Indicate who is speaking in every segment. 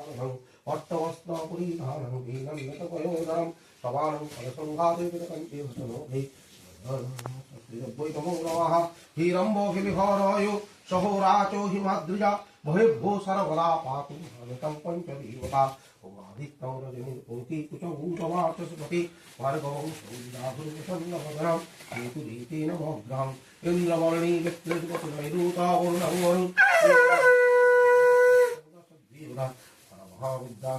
Speaker 1: धारणं अट्टवस्त्रपुरीधारणं वीनं नतपयोधरं सवानं फलसङ्घादिविदकञ्चेहसनोभि द्वैतमो नमः हीरम्बो हि विहरयो सहोराचो हिमाद्रिजा भयभ्यो सर्वदा पातु हरितं पञ्चदेवता। उमादित्यं रजनीपुङ्की कुचगूढवाचस्पति भार्गवं सौन्दाभुर्वसन्नभद्रं केतुरीतेन भग्रम् इन्द्रवर्णी व्यक्तिर्गतिनैरूतावर्णवरु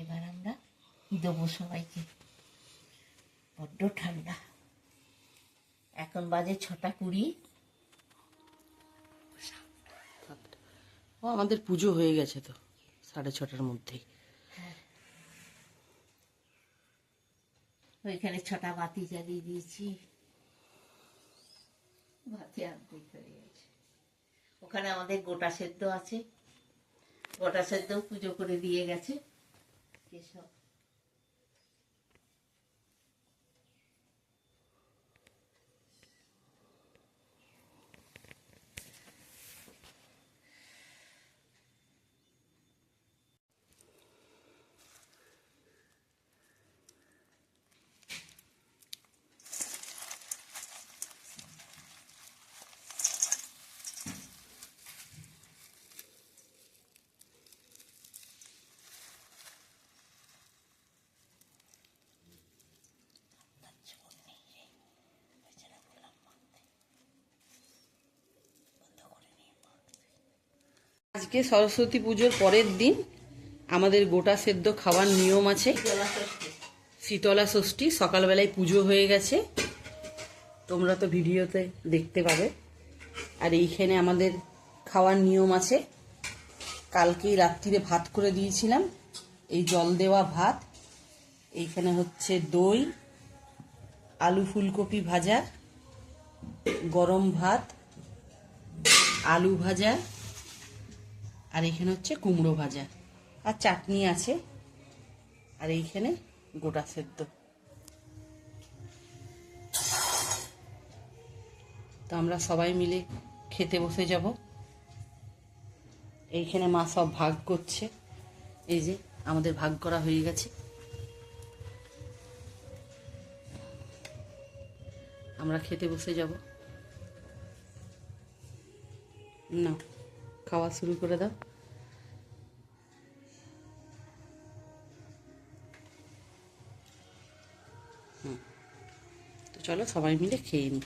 Speaker 2: এবার আমরা দেবো সবাইকে। বড্ড ঠান্ডা। এখন বাজে ছটা কুড়ি।
Speaker 3: ও আমাদের পুজো হয়ে গেছে তো সাড়ে ছটার মধ্যেই।
Speaker 2: ওইখানে ছটা বাতি জ্বালিয়ে দিয়েছি। বাতি অর্ধেক হয়ে গেছে। ওখানে আমাদের গোটা সেদ্ধ আছে। গোটা সেদ্ধ পুজো করে দিয়ে গেছে। 接受。
Speaker 3: আজকে সরস্বতী পুজোর পরের দিন আমাদের গোটা সেদ্ধ খাওয়ার নিয়ম আছে। শীতলা ষষ্ঠী, সকালবেলায় পুজো হয়ে গেছে। তোমরা তো ভিডিওতে দেখতে পাবে। আর এইখানে আমাদের খাওয়ার নিয়ম আছে। কালকেই রাত্রিরে ভাত করে দিয়েছিলাম। এই জল দেওয়া ভাত। এইখানে হচ্ছে দই, আলু ফুলকপি ভাজা, গরম ভাত, আলু ভাজা আর এখানে হচ্ছে কুমড়ো ভাজা আর চাটনি আছে। আর এইখানে গোটা সেদ্ধ। তো আমরা সবাই মিলে খেতে বসে যাব। এইখানে মা সব ভাগ করছে। এই যে আমাদের ভাগ করা হয়ে গেছে। আমরা খেতে বসে যাব। না। খাওয়া শুরু করে দাও। তো চলো সবাই মিলে খেয়ে নিই